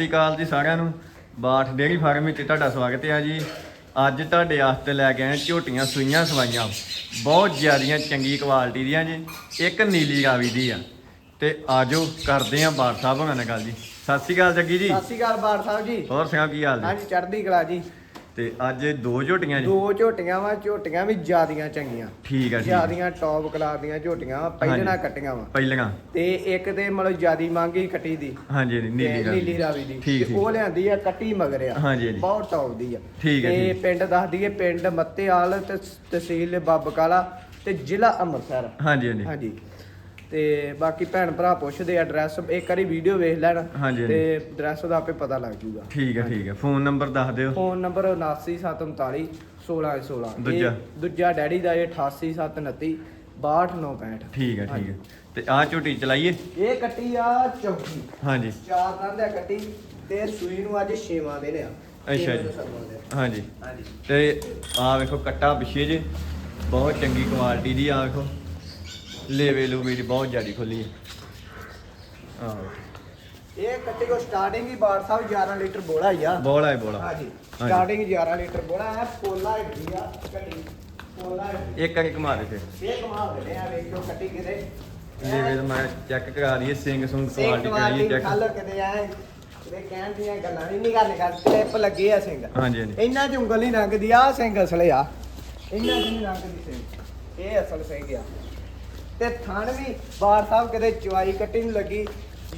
ਸ੍ਰੀ ਅਕਾਲ ਜੀ ਸਾਰਿਆਂ ਨੂੰ। ਬਾਠ ਡੇਅਰੀ ਫਾਰਮ ਵਿੱਚ ਤੁਹਾਡਾ ਸਵਾਗਤ ਹੈ ਜੀ। ਅੱਜ ਤੁਹਾਡੇ ਵਾਸਤੇ ਲੈ ਕੇ ਆਏ ਝੋਟੀਆਂ ਸੂਈਆਂ ਸਵਾਈਆਂ। ਬਹੁਤ ਜ਼ਿਆਦੀਆਂ ਚੰਗੀ ਕੁਆਲਿਟੀ ਦੀਆਂ ਜੀ ਇੱਕ ਨੀਲੀ ਰਾਵੀ ਦੀ ਆ। ਤੇ ਆਜੋ ਕਰਦੇ ਆਂ ਬਾਠ ਸਾਹਿਬ ਨਾਲ ਗੱਲ ਜੀ। ਸਤਿ ਸ੍ਰੀ ਅਕਾਲ ਜੱਗੀ ਜੀ। ਸਤਿ ਸ਼੍ਰੀ ਅਕਾਲ ਬਾੜ ਸਾਹਿਬ ਜੀ। ਹੋਰ ਸੁਣਾਓ ਕੀ ਹਾਲ ਜੀ? ਹਾਂਜੀ ਚੜ੍ਹਦੀ ਕਲਾ ਜੀ। ਤੇ ਅੱਜ ਇਹ ਦੋ ਝੋਟੀਆਂ ਜੀ? ਦੋ ਝੋਟੀਆਂ ਵਾ ਝੋਟੀਆਂ ਵੀ ਜਿਆਦੀਆਂ ਚੰਗੀਆਂ। ਠੀਕ ਆ ਠੀਕ ਆ। ਜਿਆਦੀਆਂ ਟੌਪ ਕਲਾਸ ਦੀਆਂ ਝੋਟੀਆਂ ਵਾ ਪਹਿਲਣਾ ਹਾਂਜੀ। ਕੱਟੀਆਂ ਵਾ। ਪਹਿਲੀਆਂ ਤੇ ਇੱਕ ਤੇ ਮਤਲਬ ਜਿਆਦੀ ਮੰਗੀ ਕੱਟੀ ਦੀ ਹਾਂਜੀ ਹਾਂਜੀ, ਤੇ ਨੀਲੀ ਰਾਵੀ ਨੀਲੀ ਰਾਵੀ ਦੀ। ਠੀਕ ਤੇ ਠੀਕ। ਉਹ ਲਿਆਂਦੀ ਆ ਕੱਟੀ ਮਗਰ ਆ। ਹਾਂਜੀ, ਹਾਂਜੀ। ਬਹੁਤ ਟੌਪ ਦੀ ਆ। ਠੀਕ ਹੈ, ਤੇ ਠੀਕ। ਪਿੰਡ ਦੱਸ ਦਈਏ ਪਿੰਡ ਮੱਤੇਆਲ ਤੇ ਤਹਿਸੀਲ ਬੱਬਕਾਲਾ ਤੇ ਜ਼ਿਲ੍ਹਾ ਅੰਮ੍ਰਿਤਸਰ। ਹਾਂਜੀ ਹਾਂਜੀ। ਹਾਂਜੀ। ਤੇ ਬਾਕੀ ਭੈਣ ਭਰਾ ਪੁੱਛਦੇ ਐਡਰੈਸ ਇੱਕ ਵਾਰੀ ਵੀਡੀਓ ਵੇਖ ਲੈਣ ਹਾਂਜੀ, ਤੇ ਐਡਰੈਸ ਦਾ ਆਪੇ ਪਤਾ ਲੱਗ ਜੂਗਾ। ਠੀਕ ਹੈ ਠੀਕ ਹੈ। ਫੋਨ ਨੰਬਰ ਦੱਸ ਦਿਓ। ਫੋਨ ਨੰਬਰ 79739 1616 ਦੂਜਾ? ਦੂਜਾ ਡੈਡੀ ਦਾ ਇਹ 88729 62965 ਠੀਕ ਹੈ ਠੀਕ ਹੈ। ਤੇ ਆਹ ਝੋਟੀ ਚਲਾਈਏ? ਇਹ ਕੱਟੀ ਆ ਚੌਕੀ। ਹਾਂਜੀ। ਚਾਰ ਦੰਦ ਹੈ ਕੱਟੀ ਤੇ ਸੂਈ ਨੂੰ ਅੱਜ ਛੇਵਾਂ ਦਿਨ ਆ। ਅੱਛਾ ਛੇਵਾਂ ਜੀ। ਤੋਂ ਸੱਤਵਾਂ ਦਿਨ। ਹਾਂਜੀ। ਹਾਂਜੀ। ਤੇ ਆ ਵੇਖੋ ਕੱਟਾ ਪਿੱਛੇ ਜੇ। ਬਹੁਤ ਚੰਗੀ ਕੁਆਲਿਟੀ ਦੀ ਆ ਵੇਖੋ। ਲੇਵੇ ਲੂਵੇ ਦੀ ਬਹੁਤ ਜ਼ਿਆਦੀ ਖੁੱਲੀ ਹੈ। ਆ ਇਹ ਕੱਟੀ ਕੋ ਸਟਾਰਟਿੰਗ ਹੀ ਬਾੜ ਸਾਹਿਬ 11 ਲੀਟਰ ਬੋਲਾ ਹੀ ਆ। ਬੋਲਾ ਹੈ ਬੋਲਾ। ਹਾਂਜੀ ਸਟਾਰਟਿੰਗ 11 ਲੀਟਰ ਬੋਲਾ ਹੈ ਪੋਲਾ ਹੈਗੀ ਆ ਕੱਟੀ ਪੋਲਾ ਹੈਗੀ। ਇੱਕ ਘੁਮਾ ਦੇ ਫਿਰ। ਇਹ ਕਮਾਲ ਦੇ ਆ ਵੇਖੋ ਕੱਟੀ ਕਿਤੇ। ਲੇਵੇ ਦਾ ਮੈਂ ਚੈੱਕ ਕਰਾ ਦਈਏ ਸਿੰਘ ਸੁੰਗ ਸਿੰਘ ਕੁਆਲਿਟੀ ਕਰਾਈਏ ਚੈੱਕ ਖਾਲੋ ਕਿਤੇ ਆਏ ਕਿਤੇ ਕਹਿਣ ਦੀਆਂ ਗੱਲਾਂ ਨਹੀਂ ਨਿਕਾਲ ਨਿਕਾਲ ਕਲਿੱਪ ਲੱਗੇ ਆ ਸਿੰਘ ਹਾਂਜੀ ਹਾਂਜੀ। ਇਹਨਾਂ ਚ ਉਂਗਲ ਨਹੀਂ ਲੰਘਦੀ ਆ ਸਿੰਘ ਅਸਲੇ ਆ। ਇਹਨਾਂ ਚ ਨਹੀਂ ਲੰਘਦੀ ਸਿੰਘ ਇਹ ਅਸਲ ਸਿੰਘ ਆ। ਤੇ ਥਣ ਵੀ ਬਾਰ ਸਾਹਿਬ ਕਿਤੇ ਚੁਆਈ ਕੱਟੀ ਨੂੰ ਲੱਗੀ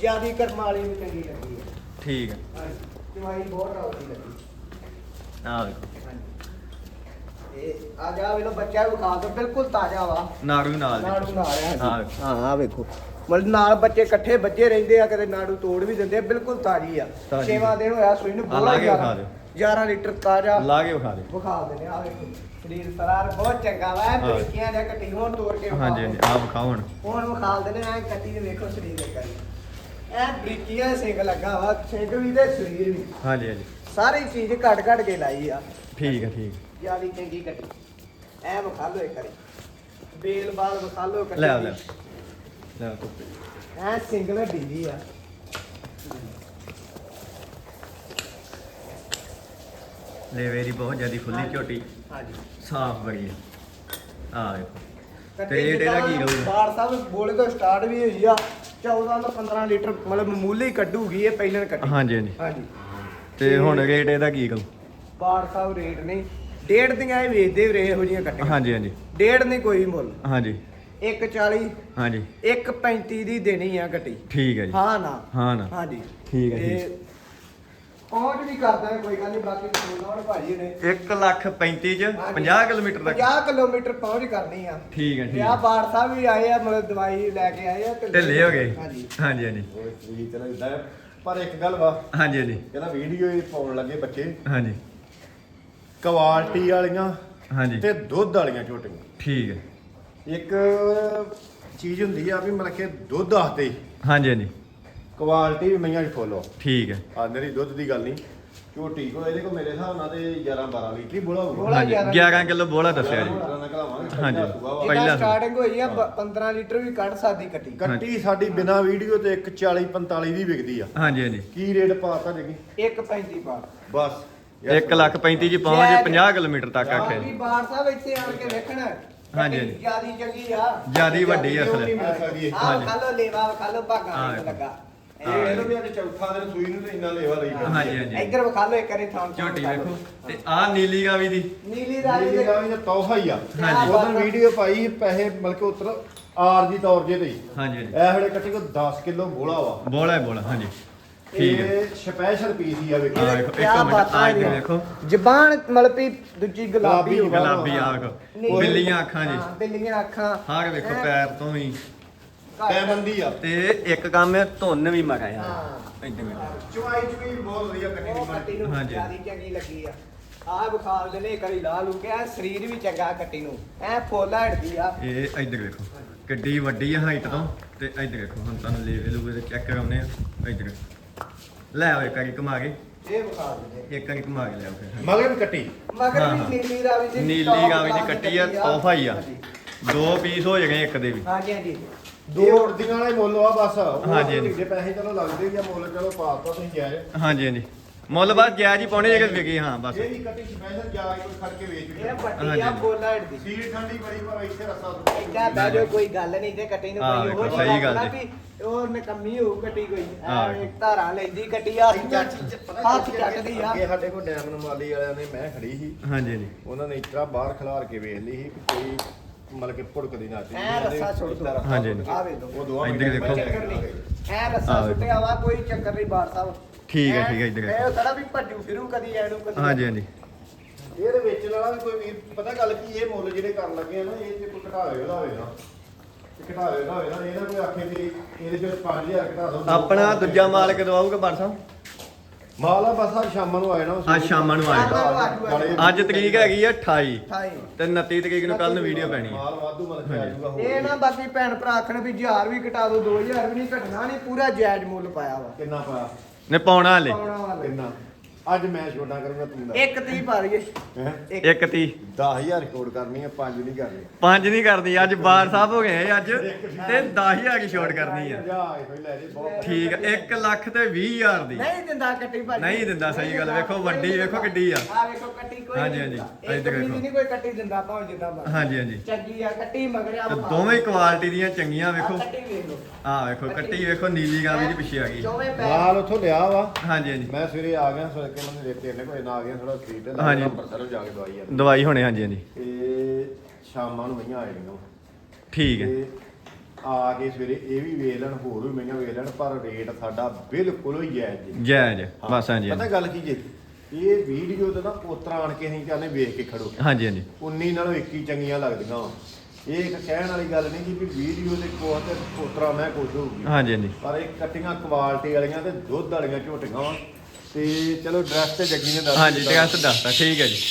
ਜਿਆਦੀ ਕਰਮ ਵਾਲੀ ਨੂੰ ਚੰਗੀ ਲੱਗੀ ਹੈ ਠੀਕ ਹੈ ਹਾਂਜੀ, ਚੁਆਈ ਬਹੁਤ ਰੌਤੀ ਲੱਗੀ ਆ ਵੇਖੋ ਹਾਂਜੀ। ਇਹ ਆ ਜਾ ਵੇਲੋ ਬੱਚਾ ਵੀ ਖਾ ਦੋ ਬਿਲਕੁਲ ਤਾਜ਼ਾ ਵਾ ਨਾੜੂ ਨਾਲ। ਨਾੜੂ ਨਾਲ ਆ ਹਾਂ। ਹਾਂਜੀ। ਹਾਂ ਆ ਵੇਖੋ ਮਤਲਬ ਨਾਲ ਬੱਚੇ ਇਕੱਠੇ ਬੱਜੇ ਰਹਿੰਦੇ ਆ ਕਦੇ ਨਾੜੂ ਤੋੜ ਵੀ ਦਿੰਦੇ ਆ ਬਿਲਕੁਲ ਤਾਜ਼ੀ ਆ। ਤਾਜ਼ੀ। ਛੇਵਾਂ ਦਿਨ ਹੋਇਆ ਸੂਈ ਨੂੰ ਆ ਬੋਲਾ ਲਾ ਕੇ ਵਿਖਾ ਦਿਓ। 11 ਲੀਟਰ ਤਾਜ਼ਾ। ਲਾ ਕੇ ਵਿਖਾ ਦੇ ਵਿਖਾ ਦਿੰਦੇ ਆ ਵੇਖੋ ਸਰੀਰ ਸਰਾਰ ਬਹੁਤ ਚੰਗਾ ਵਾ ਹਾਂ। ਜਾਂ ਕੱਟੀ ਹੋਣ ਤੋੜ ਕੇ ਵਿਖਾ ਹਾਂਜੀ ਹਾਂਜੀ ਆ ਵਿਖਾਓ ਹੁਣ। ਹੁਣ ਵਿਖਾ ਦਿੰਦੇ ਆ ਕੱਟੀ ਨੂੰ ਵੇਖੋ ਸਰੀਰ ਦੇ ਕਰੀ ਐ ਬਰੀਕੀਆਂ ਸਿੰਘ ਲੱਗਾ ਵਾ ਸਿੰਘ ਵੀ ਤੇ ਸਰੀਰ ਵੀ। ਹਾਂਜੀ ਹਾਂਜੀ। ਸਾਰੀ ਚੀਜ਼ ਘਟ ਘਟ ਕੇ ਲਾਈ ਆ। ਠੀਕ ਹੈ ਠੀਕ ਜਿਆਦੀ ਚੰਗੀ ਕੱਟੀ। ਐ ਵਿਖਾ ਲੋ ਇੱਕ ਵਾਰੀ। ਬੇਲ ਬਾਲ ਵਿਖਾ ਲੋ ਕੱਟੀ ਲੈ ਆਓ, ਲੈ ਆਓ। ਲੈ ਧੁੱਪੇ। ਐ ਸਿੰਗਲ ਢੀਲੀ ਆ। ਲੇਵੇ ਦੀ ਬਹੁਤ ਜ਼ਿਆਦੀ ਖੁੱਲੀ ਝੋਟੀ। ਹਾਂਜੀ। ਸਾਫ਼ ਬੜੀ ਹੈ ਆ ਕੱਟੀ ਤੇ ਰੇਟ ਇਹਦਾ ਕੀ ਰਹੂਗਾ? ਬਾੜ ਸਾਹਿਬ ਬੋਲੇ ਤੋਂ ਸਟਾਰਟ ਵੀ ਹੋਈ ਆ 14 ਤੋਂ 15 ਲੀਟਰ ਮਤਲਬ ਮਾਮੂਲੀ ਕੱਢੂਗੀ ਇਹ ਪਹਿਲਾਂ ਕੱਟੀ ਹਾਂਜੀ ਹਾਂਜੀ। ਹਾਂਜੀ। ਤੇ ਹੁਣ ਰੇਟ ਇਹਦਾ ਕੀ ਕਰੂ ਬਾੜ ਸਾਹਿਬ ਰੇਟ ਨਹੀਂ। ਡੇਢ ਦੀਆਂ ਇਹ ਵੇਚਦੇ ਵੀਰੇ ਇਹੋ ਜਿਹੀਆਂ ਕੱਟੀਆਂ। ਹਾਂਜੀ ਹਾਂਜੀ। ਡੇਢ ਨਹੀਂ ਕੋਈ ਮੁੱਲ। ਹਾਂਜੀ। 140 ਹਾਂਜੀ। 135 ਦੀ ਦੇਣੀ ਆ ਕੱਟੀ ਠੀਕ ਹੈ ਜੀ। ਹਾਂ ਨਾ? ਹਾਂ ਨਾ। ਹਾਂਜੀ। ਠੀਕ ਹੈ ਜੀ। ਪਹੁੰਚ ਵੀ ਕਰਦਾ ਕੋਈ ਗੱਲ ਨਹੀਂ ਬਾਕੀ ਲਾਉਣ ਭਾਜੀ ਨੇ। 1 ਲੱਖ 35 ਚ 50 ਕਿਲੋਮੀਟਰ ਤੱਕ। 50 ਕਿਲੋਮੀਟਰ ਪਹੁੰਚ ਕਰਨੀ ਆ। ਠੀਕ ਹੈ ਤੇ ਠੀਕ ਆ। ਬਾੜ ਸਾਹਿਬ ਵੀ ਆਏ ਆ ਮਤਲਬ ਦਵਾਈ ਲੈ ਕੇ ਆਏ ਆ ਢਿੱਲੇ ਹੋ ਗਏ। ਹਾਂਜੀ। ਹਾਂਜੀ ਹਾਂਜੀ। ਵੀ ਚਲੋ ਇਦਾਂ। ਪਰ ਇੱਕ ਗੱਲ ਵਾ ਹਾਂਜੀ ਹਾਂਜੀ। ਕਹਿੰਦਾ ਵੀਡੀਓ ਹੀ ਪਾਉਣ ਲੱਗੇ ਬੱਚੇ। ਹਾਂਜੀ। ਕੁਆਲਿਟੀ ਵਾਲੀਆਂ ਹਾਂਜੀ। ਤੇ ਦੁੱਧ ਵਾਲੀਆਂ ਝੋਟੀਆਂ ਠੀਕ ਹੈ ਇੱਕ ਚੀਜ਼ ਹੁੰਦੀ ਆ ਵੀ ਮਤਲਬ ਕਿ ਦੁੱਧ ਆਸਤੇ ਹਾਂਜੀ ਹਾਂਜੀ। ਕੁਆਲਿਟੀ ਵੀ ਮਈਆਂ 'ਚ ਫੋਲੋ ਠੀਕ ਹੈ। ਆ ਮੇਰੀ ਦੁੱਧ ਦੀ ਗੱਲ ਨਹੀਂ ਝੋਟੀ ਕੋ ਇਹਦੇ ਕੋ ਮੇਰੇ ਹਿਸਾਬ ਨਾਲ ਤੇ 11 12 ਲੀਟਰ ਹੀ ਬੋਲਾ ਹੋਊਗਾ। ਬੋਲਾ ਹਾਂਜੀ 11 11 ਕਿਲੋ ਬੋਲਾ ਦੱਸਿਆ ਜੀ। ਲੀਟਰਾਂ ਦਾ ਘਲਾਵਾਂਗੇ ਹਾਂਜੀ। ਪਹਿਲਾ। ਸਟਾਰਟਿੰਗ ਹੋਈ ਆ ਬ- 15 ਲੀਟਰ ਵੀ ਕੱਢ ਸਕਦੀ ਕੱਟੀ। ਕੱਟੀ ਸਾਡੀ ਬਿਨਾ ਵੀਡੀਓ ਤੇ ਇੱਕ 40 45 ਦੀ ਵਿਕਦੀ ਆ। ਹਾਂਜੀ ਹਾਂਜੀ। ਕੀ ਰੇਟ ਪਾਤਾ ਜਗੀ? 1.35 ਬਾੜ ਬਸ। 1 ਲੱਖ 35 ਜੀ ਪਹੁੰਚ 50 ਕਿਲੋਮੀਟਰ ਤੱਕ ਆਖਿਆ ਜੀ ਬਾੜ ਸਾਹਿਬ ਇੱਥੇ ਆਣ ਕੇ ਵੇਖਣ। ਹਾਂਜੀ, ਹਾਂਜੀ। ਜਿਆਦੀ ਚੰਗੀ ਆ ਜਿਆਦੀ ਵੱਡੀ ਅਸਲ ਮਿਲ ਸਕਦੀ ਇਹ। ਆਹ ਹਾਂਜੀ। ਖਾ ਲੋ ਲੇਵਾ ਖਾ ਲੋ ਭਾਗਾ ਹਾਂ। ਨਹੀਂ ਲੱਗਾ ਇਹ ਇਹਨੂੰ ਵੀ ਅੱਜ ਚੌਥਾ ਦਿਨ ਸੂਈ ਨੂੰ ਤੇ ਇੰਨਾ ਲੇਵਾ ਲਈ। ਹਾਂਜੀ ਹਾਂਜੀ ਇੱਧਰ ਵਿਖਾ ਲੋ ਇੱਕ ਵਾਰੀ ਥਾਂ ਥਾਂ ਝੋਟੀ ਵਿਖਾ ਲਓ। ਵੇਖੋ ਤੇ ਆ ਨੀਲੀ ਗਾਵੀ ਦੀ ਨੀਲੀ ਰਾਜੀ ਨੀਲੀ ਦੇ ਗਾਵੀ ਦਾ ਤੋਹਫਾ ਹੀ ਆ ਹਾਂਜੀ। ਉਦੋਂ ਵੀਡੀਓ ਪਾਈ ਪੈਸੇ ਮਿਲ ਕੇ ਉਤਰ ਆਰਜੀ ਤੌਰ ਜੇ ਤੇ ਹੀ। ਹਾਂਜੀ ਹਾਂਜੀ ਇਹ ਵੇਲੇ ਕੱਟੀ ਕੋ 10 ਕਿਲੋ ਬੋਲਾ ਵਾ ਬੋਲਾ ਹੈ ਬੋਲਾ ਹਾਂਜੀ ਠੀਕ ਹੈ। ਇਹ ਸਪੈਸ਼ਲ ਪੀਸ ਹੀ ਆ ਵੇਖੋ। ਹਾਂ ਵੇਖੋ ਕਿਆ ਇੱਕ ਮਿੰਟ ਬਾਤਾਂ ਆ ਇੱਧਰ ਇਹਦੀਆਂ। ਵੇਖੋ ਜ਼ਬਾਨ ਮਤਲਬ ਵੀ ਦੂਜੀ ਗੁਲਾਬੀ ਗੁਲਾਬੀ, ਹੋ ਗੁਲਾਬੀ ਆ ਵੇਖੋ। ਨਹੀਂ। ਬਿੱਲੀਆਂ ਅੱਖਾਂ ਜੀ। ਹਾਂ, ਬਿੱਲੀਆਂ ਅੱਖਾਂ। ਹਾਰ ਵੇਖੋ ਹੈਂ। ਪੈਰ ਤੋਂ ਵੀ। ਪੈਬੰਦੀ ਆ। ਤੇ ਇੱਕ ਕੰਮ ਹੈ ਧੁੰਨ ਵੀ ਮਰਾਇਆ ਹਾਂ। ਇੱਧਰ ਵੇਖੋ ਚੁਆਈ ਚੁਈ ਬਹੁਤ ਵਧੀਆ ਕੱਟੀ ਉਹ ਦੀ ਕੱਟੀ ਬਣੀ। ਨੂੰ ਹਾਂਜੀ। ਜਿਆਦੀ ਚੰਗੀ ਲੱਗੀ ਆ। ਆਹ ਬੁਖਾਰ ਦੇ ਨੇ ਕਰੀ ਲਾ ਲੂ ਕੇ ਐਂ ਸਰੀਰ ਵੀ ਚੰਗਾ ਕੱਟੀ ਨੂੰ। ਐ ਫੋਲਾ ਹਟਦੀ ਆ। ਇਹ ਇੱਧਰ ਵੇਖੋ। ਕਿੱਡੀ ਵੱਡੀ ਹੈ ਹਾਈਟ ਤੋਂ। ਤੇ ਇੱਧਰ ਵੇਖੋ ਹੁਣ ਤੁਹਾਨੂੰ ਲੇਵੇ ਲੂਵੇ ਤੇ ਚੈੱਕ ਕਰਾਉਨੇ ਆ ਇੱਧਰ। ਵੇਖੋ। ਲੈ ਆਓ ਇੱਕ ਵਾਰੀ ਘੁਮਾ ਕੇ। ਇਹ ਬੁਖਾਰ ਦੇ ਨੇ ਇੱਕ ਵਾਰੀ ਘੁਮਾ ਕੇ ਲਿਆਓ ਫਿਰ। ਮਗਰ ਵੀ ਕੱਟੀ? ਮਗਰ ਹਾਂ, ਵੀ। ਨੀਲੀ ਰਾਵੀ ਦੀ ਨੀਲੀ top ਗਾਵੀ ਦੀ class ਕੱਟੀ ਆ ਤੋਹਫਾ ਹੀ ਆ। ਹਾਂਜੀ। ਦੋ ਪੀਸ ਹੋ ਜਾਣੇ ਇੱਕ ਦੇ ਵੀ। ਹਾਂਜੀ ਹਾਂਜੀ। ਦੋ ਉੜਦੀਆਂ ਵਾਲੇ ਮੁੱਲ ਆ ਬਸ। ਉਹ ਹਾਂਜੀ, ਹਾਂਜੀ। ਜੇ ਪੈਸੇ ਚਲੋ ਲੱਗਦੇ ਜਾਂ ਮੁੱਲ ਚਲੋ ਪਾਤਾ ਤੁਸੀਂ ਜਾਇਜ਼ ਹਾਂਜੀ ਹਾਂਜੀ। ਮੁੱਲ ਬਾਅਦ ਜਾਇਜ਼ ਹੀ ਪਾਉਣੇ ਜੇ ਵਿਕੀ ਹਾਂ ਬਸ ਇਹ ਵੀ ਕੱਟੀ ਸਪੈਸ਼ਲ ਜਾ ਕੇ ਕੋਈ ਖੜ ਕੇ ਵੇਚ ਇਹ ਹਾਂਜੀ, ਆ। ਬੋਲਾ ਢਦੀ ਸੀਟ ਠੰਡੀ ਬੜੀ ਪਰ ਇੱਥੇ ਰਸਾ ਇੱਦਾਂ ਬਹਿ ਜਾਓ ਕੋਈ ਗੱਲ ਨਹੀਂ ਤੇ ਕੱਟੀ ਨੂੰ ਹਾਂ, ਕੋਈ ਉਹ ਸਹੀ ਗੱਲ ਜੀ। ਵੀ ਉਹ ਨਕਮੀ ਹੋਊ ਕੱਟੀ ਕੋਈ ਹਾਂ, ਐ ਵੇਖੋ। ਧਾਰਾਂ ਲੈਂਦੀ ਕੱਟੀ ਚੱਟ ਹੱਥ ਚੱਟਦੀ ਆ ਅੱਗੇ ਸਾਡੇ ਕੋਲ ਡੈਮ ਨਮਾਲੀ ਵਾਲਿਆਂ ਨੇ ਮੈਂ ਖੜੀ ਸੀ ਹਾਂਜੀ ਹਾਂਜੀ ਉਹਨਾਂ ਨੇ ਇਤਰਾ ਬਾਹਰ ਖਿਲਾਰ ਕੇ ਵੇਖ ਲਈ ਸੀ ਕਿ ਕੋਈ ਮਤਲਬ ਕਿ ਭੁੜਕਦੀ ਨਾ ਸੀ ਐਂ ਰੱਸਾ ਸੁੱਟ ਦਿਓ। ਹਾਂਜੀ। ਆ ਦੋ ਉਹ ਦੋਵਾਂ ਇੱਧਰ ਮਿੰਟਾਂ ਦੇਖੋ। ਐ ਰੱਸਾ ਆ ਵੇਖੋ। ਸੁੱਟਿਆ ਵਾ ਕੋਈ ਚੱਕਰ ਨਹੀਂ ਬਾੜ ਸਾਹਿਬ ਠੀਕ ਹੈ, ਐਂ- ਠੀਕ ਹੈ, ਇੱਧਰ। ਇਹ ਸਾਡਾ ਵੀ ਭੱਜੂ ਫਿਰੂ ਕਦੀ ਐਨੂੰ ਕਦੀ। ਹਾਂਜੀ ਹਾਂਜੀ। ਇਹਦੇ ਵੇਚਣ ਵਾਲਾ ਵੀ ਕੋਈ ਵੀਰ ਪਤਾ ਗੱਲ ਕੀ ਇਹ ਮੁੱਲ ਜਿਹੜੇ ਕਰਨ ਲੱਗੇ ਆ ਨਾ ਇਹ ਤੇ ਕੋਈ ਘਟਾਵੇ ਉਹਦਾ ਹੋਵੇ ਨਾ ਘਟਾਵੇ ਉਹਦਾ ਹੋਵੇ ਨਾ ਇਹ ਨਾ ਕੋਈ ਆਖੇ ਵੀ ਇਹਦੇ ਚ 5000 ਘਟਾ ਦੋ ਆਪਣਾ ਦੂਜਾ ਮਾਲ ਕਦੋਂ ਆਊਗਾ ਬਾਰ ਸਾਹਿਬ? ਮਾਲ ਆ ਬਸ ਆ ਸ਼ਾਮਾਂ ਨੂੰ ਆਏ ਨਾ ਅੱਜ ਸ਼ਾਮਾਂ ਨੂੰ ਆਏ ਅੱਜ ਤਰੀਕ ਹੈਗੀ ਆ 28 ਥਾਈ ਤੇ 29 ਤਰੀਕ ਨੂੰ ਕੱਲ ਨੂੰ ਵੀਡੀਓ ਪੈਣੀ ਹੈ ਮਾਲ ਵਾਧੂ ਮਤਲਬ ਕਿ ਆ ਜਾਊਗਾ ਹੋਰ ਇਹ ਨਾ ਬਾਕੀ ਭੈਣ ਭਰਾ ਆਖਣ ਵੀ 1000 ਵੀ ਘਟਾ ਦੋ 2000 ਵੀ ਨਹੀਂ ਘਟਣਾ ਨਹੀਂ ਪੂਰਾ ਜਾਇਜ਼ ਮੁੱਲ ਪਾਇਆ ਵਾ। ਕਿੰਨਾ ਪਾਇਆ? ਨੇ ਪਾਉਣਾ ਹਲੇ ਪਾਉਣਾ ਵਾਲਾ। ਕਿੰਨਾ ਅੱਜ ਮੈਂ ਛੋਟਾ ਕਰੂੰਗਾ ਤੂੰ ਦਾ ਇੱਕ ਤੀ ਪਾ ਲਈਏ ਹੈਂ? ਇੱਕ। ਤੀ 10000 ਕੋਡ ਕਰਨੀ ਹੈ 5 ਨਹੀਂ ਕਰਨੀ। ਪੰਜ ਨਹੀਂ ਕਰਦੀ ਅੱਜ ਬਾਰ ਸਾਹਿਬ ਹੋ ਗਏ ਅੱਜ ਤੇ 10000 ਦੀ ਛੋਟ ਕਰਨੀ ਆ। ਜਾ ਇਹ ਲੈ ਜੀ ਬਹੁਤ ਠੀਕ 1 ਲੱਖ ਤੇ 20000 ਦੀ। ਨਹੀਂ ਦਿੰਦਾ ਕੱਟੀ ਭਾਜੀ। ਨਹੀਂ ਦਿੰਦਾ, ਸਹੀ ਗੱਲ, ਵੇਖੋ ਵੱਡੀ, ਵੇਖੋ ਕਿੱਡੀ ਆ। ਆ ਵੇਖੋ ਕੱਟੀ ਕੋਈ ਹਾਂਜੀ, ਨਹੀਂ ਹਾਂਜੀ, ਦਿੰਦਾ। ਇੱਧਰ ਇੱਕ ਵੇਖੋ। ਵੀ ਨਹੀਂ ਕੋਈ ਕੱਟੀ ਦਿੰਦਾ ਭਾਵੇਂ ਜਿੱਦਾਂ ਮਰਜ਼ੀ। ਹਾਂਜੀ ਹਾਂਜੀ। ਚੰਗੀ ਆ ਕੱਟੀ ਮਗਰਿਆ ਤੇ ਦੋਵੇਂ ਕੁਆਲਿਟੀ ਦੀਆਂ ਚੰਗੀਆਂ ਵੇਖੋ। ਕੱਟੀ ਵੇਖ ਲਓ। ਆਹ ਵੇਖੋ ਕੱਟੀ ਵੇਖੋ ਨੀਲੀ ਗਾਂ ਵੀ ਦੀ ਪਿੱਛੇ ਆ ਗਈ। ਚੌਵੇਂ ਪੈਰ। ਮਾਲ ਉਥੋਂ ਲਿਆ ਵਾ। ਹਾਂਜੀ ਹਾਂਜੀ। ਮੈਂ ਸਵੇਰੇ ਆ ਗਿਆ ਸਵੇਰੇ ਕੇ ਮੈਨੂੰ ਦਿੱਤੇ ਨੇ ਕੋਈ ਨਾ ਆ ਗਿਆ ਥੋੜਾ ਖਰੀਦ ਲੈ ਹਾਂਜੀ। ਅੰਮ੍ਰਿਤਸਰ ਜਾ ਕੇ ਦਵਾਈ ਆ ਦਵਾਈ ਹੋਣੇ ਹਾਂਜੀ ਹਾਂਜੀ। ਤੇ ਸ਼ਾਮਾਂ ਨੂੰ ਮਈਆਂ ਆਏਗੀਆਂ ਠੀਕ ਹੈ। ਤੇ ਆ ਕੇ ਸਵੇਰੇ ਇਹ ਵੀ ਵੇਚ ਲੈਣ ਹੋਰ ਵੀ ਮਈਆਂ ਵੇਚ ਲੈਣ ਪਰ ਰੇਟ ਸਾਡਾ ਬਿਲਕੁਲ ਹੀ ਜਾਇਜ਼ ਜੀ ਜਾਇਜ਼ ਬਸ ਹਾਂਜੀ ਪਤਾ ਹਾਂਜੀ। ਗੱਲ ਕੀ ਜੇ? ਇਹ ਵੀਡੀਓ ਤੇ ਨਾ ਪੋਤਰਾ ਆਣ ਕੇ ਅਸੀਂ ਚਾਹਨੇ ਵੇਖ ਕੇ ਖੜੋ। ਹਾਂਜੀ ਹਾਂਜੀ। 19 ਨਾਲੋਂ 21 ਚੰਗੀਆਂ ਲੱਗਦੀਆਂ ਵਾ। ਇਹ ਇੱਕ ਕਹਿਣ ਵਾਲੀ ਗੱਲ ਨਹੀਂ ਕਿ ਵੀ ਵੀਡੀਓ ਤੇ ਕੋਹ ਤੇ ਪੋਤਰਾ ਮੈਂ ਕੁਝ ਹੋਊਗੀ। ਹਾਂਜੀ ਹਾਂਜੀ। ਪਰ ਇਹ ਕੱਟੀਆਂ ਕੁਆਲਿਟੀ ਵਾਲੀਆਂ ਤੇ ਦੁੱਧ ਵਾਲੀਆਂ ਝੋਟੀਆਂ ਵਾ। ਤੇ ਚਲੋ ਡਰੈਸ ਤੇ ਜੱਗੀ ਨੇ ਦੱਸ ਹਾਂਜੀ ਦਿੱਤਾ। ਦੱਸਤਾ ਠੀਕ ਹੈ ਜੀ